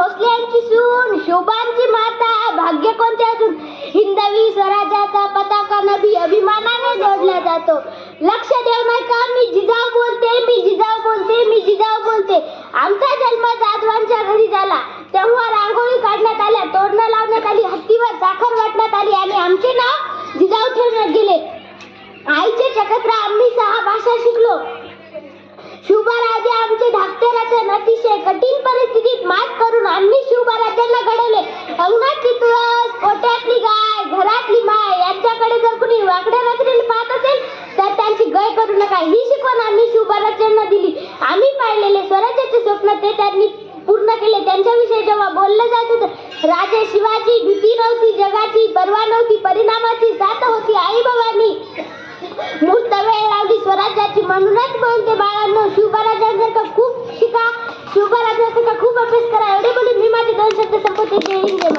भोसल्यांची सून शोभांची माता भाग्य कोणत्या अजून हिंदवी स्वराज्याचा पताका नबी अभिमानाने जोडला जातो. लक्ष देऊ नका मी जिजाव बोलते मी जिजाव बोलते मी जिजाव बोलते. आमचा जन्म जाधवांच्या घरी झाला. तेव्हा रांगोळी काढण्यात आल्या तोरणं लावण्यात आली हत्तीवर साखर वाटण्यात सुरस ओट्यातली गाय घरातली माय यांच्याकडे जर कुणी वाकड्या नजरेने पाहत असेल तर त्यांची गय करू नका. ही शिकवण आम्ही शिवबाराजांना दिली. आम्ही पाहिलेले स्वराज्याचे स्वप्न ते त्यांनी पूर्ण केले. त्यांच्याविषयी जेव्हा बोललं जात होतं राजे शिवाजी भीती नव्हती जगाची परवा नव्हती परिणामाची जात होती आई बाबांनी मूर्त वेळ लावली स्वराज्याची. म्हणूनच पाहून ते बाळांना शिवबाराजांसारखं खूप शिका शिवबाराजांसारखा खूप अभ्यास करा एवढे बोलून मी माझे दोन शब्द संपवते.